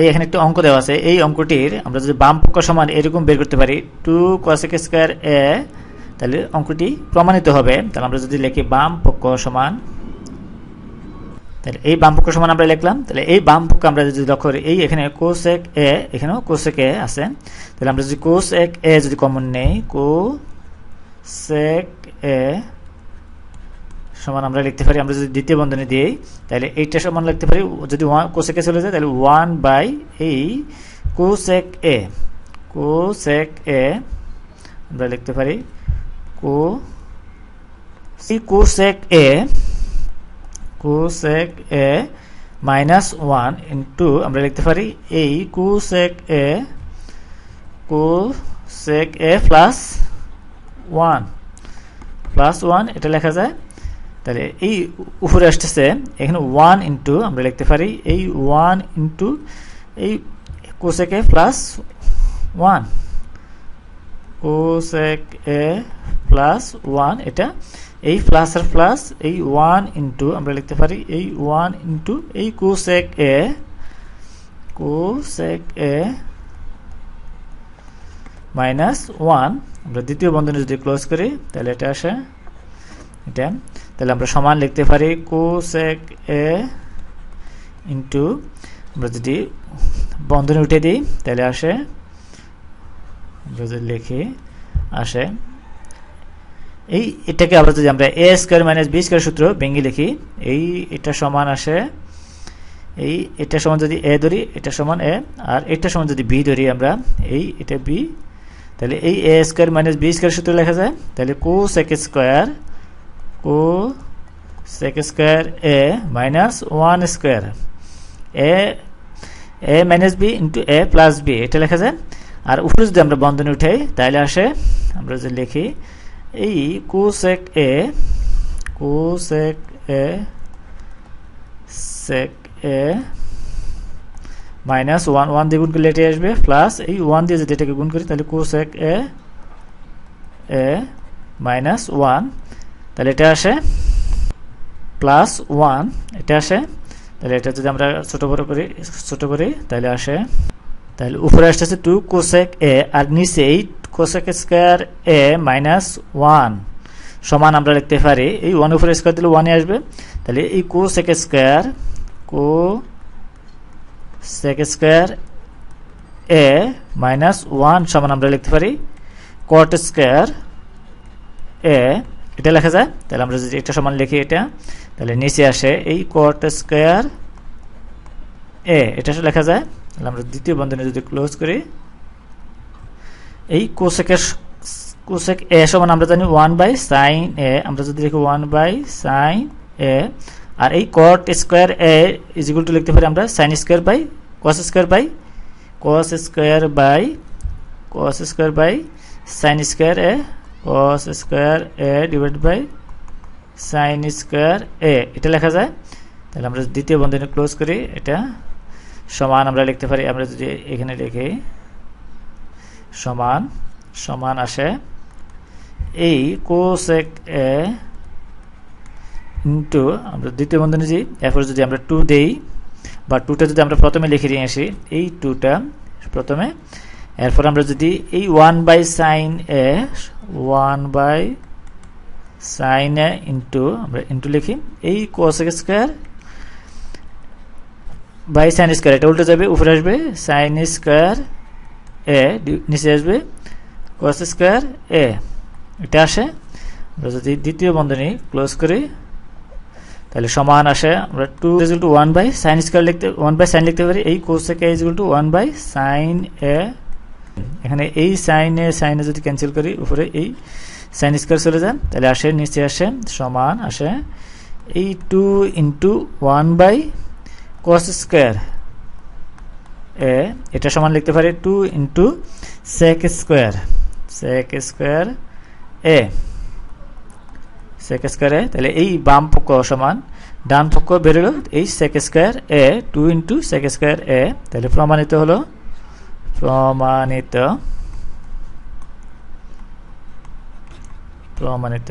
এই এখানে একটি অঙ্ক দেওয়া আছে। এই অঙ্কটির আমরা যদি বাম পক্ষ সমান এরকম বের করতে পারি, টু কোসেক স্কোয়ার এ তাহলে অঙ্কটি প্রমাণিত হবে। তাহলে আমরা যদি লিখি বাম পক্ষ সমান, তাহলে এই বাম পক্ষ সমান আমরা লিখলাম। তাহলে এই বাম পক্ষ আমরা যদি লক্ষ্য করি, এই এখানে কোসেক এ এখানেও কোসেক এ আছে। তাহলে আমরা যদি কোসেক এ যদি কমন নেই কোসেক এ সমান আমরা লিখতে পারি, আমরা যদি দ্বিতীয় বন্ধনী দিই তাহলে এইটা সমান লিখতে পারি, যদি ওয়ান কোসেকে চলে যায়, তাহলে ওয়ান বাই এই কোসেক এ কোসেক এ আমরা লিখতে পারি কো এই cosec A cosec A minus one into আমরা লিখতে পারি, এই cosec A cosec A plus one plus one এটা লেখা যায় তাহলে এই উপরে আসতেছে, এখানে ওয়ান ইন্টু আমরা লিখতে পারি, এই ওয়ান ইন্টু এই cosec A plus one cosec A plus one এটা এই প্লাস আর প্লাস এই ওয়ান ইন্টু আমরা লিখতে পারি, এই ওয়ান ইন্টু এই cosec A cosec A minus one আমরা দ্বিতীয় বন্ধনী যদি ক্লোজ করি, তাহলে এটা আসে, এটা তাহলে আমরা সমান লিখতে পারি কোসেক এ ইন্টু আমরা যদি বন্ধনে উঠে দিই, তাহলে আসে, আমরা যদি লিখি, আসে। এই এটাকে আবার যদি আমরা A square minus B square সূত্র ভেঙে লিখি, এই এটা সমান আসে, এই এটা সমান যদি এ ধরি, এটা সমান এ আর এটা সমান যদি বি ধরি আমরা, এই এটা বি তাহলে এই A square minus B square সূত্র লেখা যায়, তাহলে cosec square cosec square A minus one square A A minus B into A plus B এটা লেখা যায়। আর উপরে যদি আমরা বন্ধনী উঠাই, তাহলে আসে, আমরা যদি লিখি, এই cosec A cosec A sec A minus one one দিয়ে গুণ করলে এটি আসবে। প্লাস এই ওয়ান দিয়ে যদি এটাকে গুণ করি, তাহলে cosec A A minus one তাহলে এটা আসে প্লাস ওয়ান এটা আসে। তাহলে এটা যদি আমরা ছোট বড় করি, ছোট করি, তাহলে আসে। তাহলে উপরে আসতেছে টু কোসেক এ আর নিচে এই cosec square A minus one সমান আমরা লিখতে পারি, এই ওয়ান উপরে স্কোয়ার দিলে ওয়ানে আসবে। তাহলে এই কো cosec square cosec square A minus one সমান আমরা লিখতে পারি। কট স্কোয়ার এ এটা লেখা যায়? তাহলে আমরা যদি এটা সমান লিখি এটা, তাহলে নিচে আসে এই কট স্কোয়ার এ এটা লেখা যায়? তাহলে আমরা দ্বিতীয় বন্ধনী যদি ক্লোজ করি, এই কোসেকের কোসেক এ সমান আমরা জানি ওয়ান বাই সাইন এ আমরা যদি দেখি ওয়ান বাই সাইন এ আর এই cot square A is equal to লিখতে পারি আমরা sine square by cos square by cos square by cos square by sine square A cos square A divide by sine square A এটা লেখা যায়? তাহলে আমরা দ্বিতীয় বন্ধনী ক্লোজ করি, এটা সমান আমরা লিখতে পারি, আমরা যদি এখানে লিখি, সমান সমান আসে এই কোসেক এ ইন্টু আমরা দ্বিতীয় বন্ধনী যে এরপর যদি আমরা টু দেই, বা টুটা যদি আমরা প্রথমে লিখে নিয়ে আসি, এই টুটা প্রথমে এরপর আমরা যদি এই one by sine A one by sine A into আমরা ইন্টু লিখি, এই cosec square by sine square এটা উল্টে যাবে, উপরে আসবে সাইন স্কোয়ার এ, নিচে আসবে কস স্কোয়ার এ, এটা আসে, আমরা যদি দ্বিতীয় বন্ধনী ক্লোজ করি, তাহলে সমান আসে, আমরা to equal to one by sine square লিখতে ওয়ান বাই সাইন লিখতে পারি, এই cosec A equal to one by sine A এখানে এই সাইন, সাইনে যদি ক্যান্সেল করি, উপরে এই সাইন স্কোয়ার চলে যান, তাহলে আসে, নিচে আসে, সমান আসে এই two into one by cos square A, এটা সমান লিখতে পারি two into sec square sec square A. Sec square A, তাহলে এই বাম পক্ষ সমান, ডান পক্ষ বেরোলো এই sec square A two into sec square A. তাহলে প্রমাণিত হলো প্রমাণিত প্রমাণিত